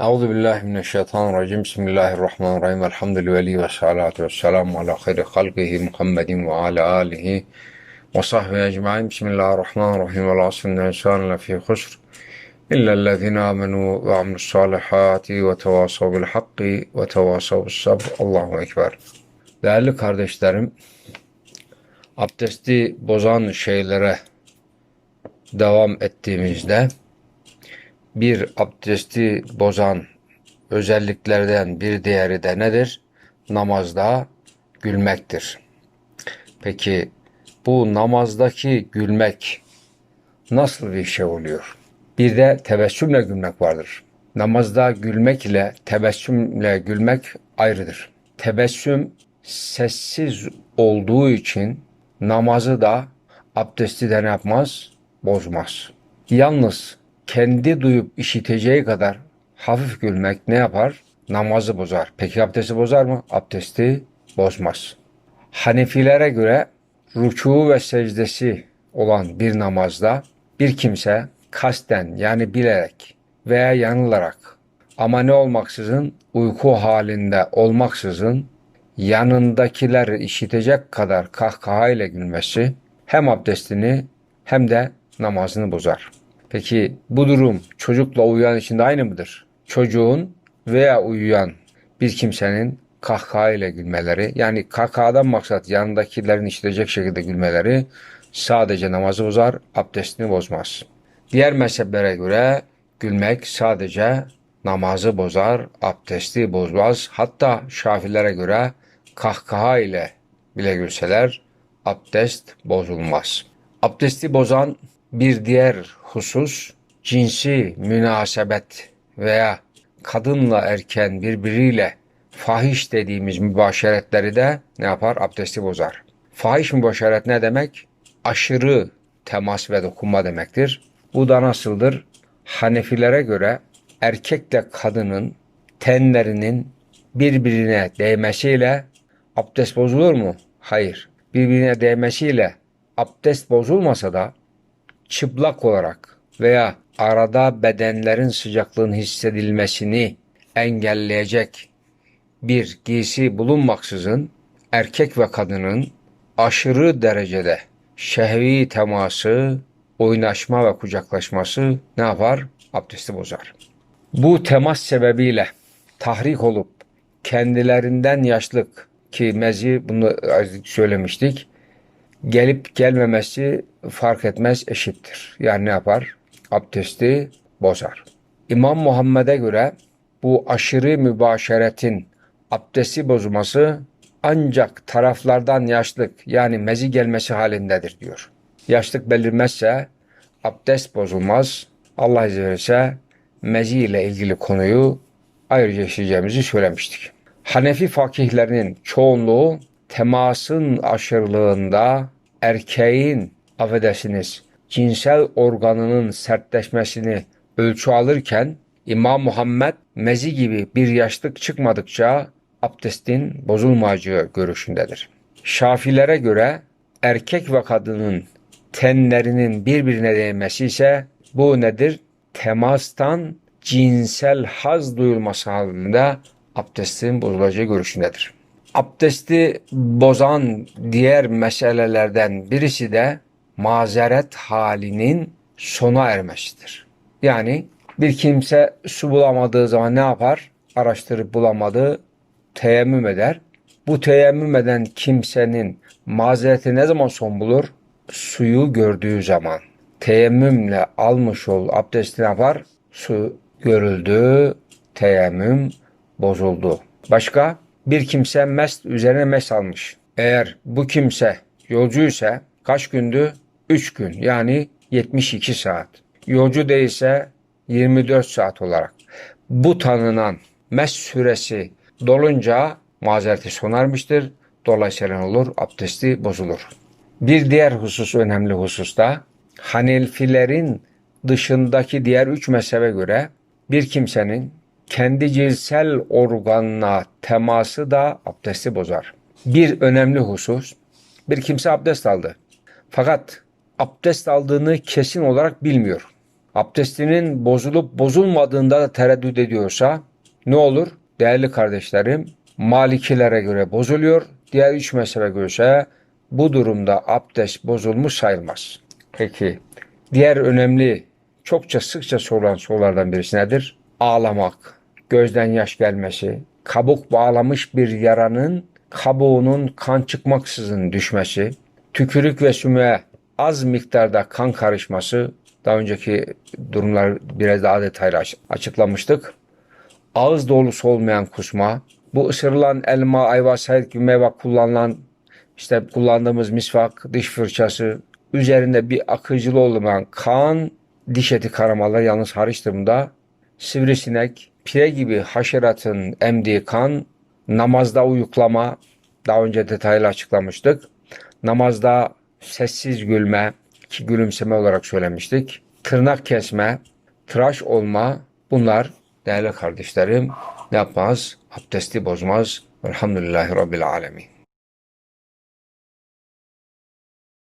Euzu billahi mineşşeytanirracim. Bismillahirrahmanirrahim. Elhamdülillahi ve salatu ve selamu ala hayri halkihi Muhammedin ve ala alihi ve sahbihi ecmaîn. Bismillahirrahmanirrahim. Vel asr innel insane lefî husr. İllellezîne âmenû ve amilussâlihâti ve tevâsav bil hakki ve tevâsav bis sabr. Allahu ekber. Değerli kardeşlerim, abdesti bozan şeylere devam ettiğimizde bir abdesti bozan özelliklerden bir diğeri de nedir? Namazda gülmektir. Peki bu namazdaki gülmek nasıl bir şey oluyor? Bir de tebessümle gülmek vardır. Namazda gülmek ile tebessümle gülmek ayrıdır. Tebessüm sessiz olduğu için namazı da abdesti de ne yapmaz? Bozmaz. Yalnız kendi duyup işiteceği kadar hafif gülmek ne yapar? Namazı bozar. Peki abdesti bozar mı? Abdesti bozmaz. Hanefilere göre rükû ve secdesi olan bir namazda bir kimse kasten yani bilerek veya yanılarak ama ne olmaksızın uyku halinde olmaksızın yanındakiler işitecek kadar kahkahayla gülmesi hem abdestini hem de namazını bozar. Peki bu durum çocukla uyuyan için de aynı mıdır? Çocuğun veya uyuyan bir kimsenin kahkahayla gülmeleri yani kahkahadan maksat yanındakilerin işitecek şekilde gülmeleri sadece namazı bozar, abdestini bozmaz. Diğer mezheplere göre gülmek sadece namazı bozar, abdesti bozmaz. Hatta şafilere göre kahkaha ile bile gülseler abdest bozulmaz. Abdesti bozan bir diğer husus cinsi münasebet veya kadınla erken birbiriyle fahiş dediğimiz mübaşeretleri de ne yapar? Abdesti bozar. Fahiş mübaşeret ne demek? Aşırı temas ve dokunma demektir. Bu da nasıldır? Hanefilere göre erkekle kadının tenlerinin birbirine değmesiyle abdest bozulur mu? Hayır. Birbirine değmesiyle abdest bozulmasa da çıplak olarak veya arada bedenlerin sıcaklığın hissedilmesini engelleyecek bir giysi bulunmaksızın erkek ve kadının aşırı derecede şehvi teması, oynaşma ve kucaklaşması ne yapar? Abdesti bozar. Bu temas sebebiyle tahrik olup kendilerinden yaşlık ki mezi bunu söylemiştik gelip gelmemesi fark etmez eşittir. Yani ne yapar? Abdesti bozar. İmam Muhammed'e göre bu aşırı mübaşeretin abdesti bozması ancak taraflardan yaşlık yani mezi gelmesi halindedir diyor. Yaşlık belirmezse abdest bozulmaz. Allah izin verirse mezi ile ilgili konuyu ayrıca işleyeceğimizi söylemiştik. Hanefi fakihlerinin çoğunluğu temasın aşırılığında erkeğin affedersiniz cinsel organının sertleşmesini ölçü alırken İmam Muhammed mezi gibi bir yaşlık çıkmadıkça abdestin bozulmayacağı görüşündedir. Şafilere göre erkek ve kadının tenlerinin birbirine değmesi ise bu nedir? Temastan cinsel haz duyulması halinde abdestin bozulacağı görüşündedir. Abdesti bozan diğer meselelerden birisi de mazeret halinin sona ermesidir. Yani bir kimse su bulamadığı zaman ne yapar? Araştırıp bulamadığı teyemmüm eder. Bu teyemmüm eden kimsenin mazereti ne zaman son bulur? Suyu gördüğü zaman. Teyemmümle almış ol abdesti ne yapar? Su görüldü, teyemmüm bozuldu. Başka? Bir kimse mest üzerine mest almış. Eğer bu kimse yolcuysa kaç gündü? 3 gün yani 72 saat. Yolcu değilse 24 saat olarak. Bu tanınan mest süresi dolunca mazereti sonarmıştır. Dolayısıyla olur? Abdesti bozulur. Bir diğer husus önemli husus da Hanefilerin dışındaki diğer üç mezhebe göre bir kimsenin kendi cinsel organına teması da abdesti bozar. Bir önemli husus, bir kimse abdest aldı. Fakat abdest aldığını kesin olarak bilmiyor. abdestinin bozulup bozulmadığında da tereddüt ediyorsa ne olur? Değerli kardeşlerim, Malikilere göre bozuluyor. Diğer üç mezhebe göre ise bu durumda abdest bozulmuş sayılmaz. Peki diğer önemli çokça sıkça sorulan sorulardan birisi nedir? Ağlamak, gözden yaş gelmesi, kabuk bağlamış bir yaranın kabuğunun kan çıkmaksızın düşmesi, tükürük ve sümüğe az miktarda kan karışması, daha önceki durumlar biraz daha detaylı aç- açıklamıştık. Ağız dolusu olmayan kusma, bu ısırılan elma, ayva, sayet gibi meyve kullanılan işte kullandığımız misvak, diş fırçası, üzerinde bir akıcılığı olmayan kan, diş eti karamalar yalnız hariç durumda, sivrisinek, pire gibi haşeratın emdiği kan, namazda uyuklama, daha önce detaylı açıklamıştık. Namazda sessiz gülme, ki gülümseme olarak söylemiştik. Tırnak kesme, tıraş olma, bunlar değerli kardeşlerim ne yapmaz? Abdesti bozmaz. Elhamdülillahi Rabbil Alemin.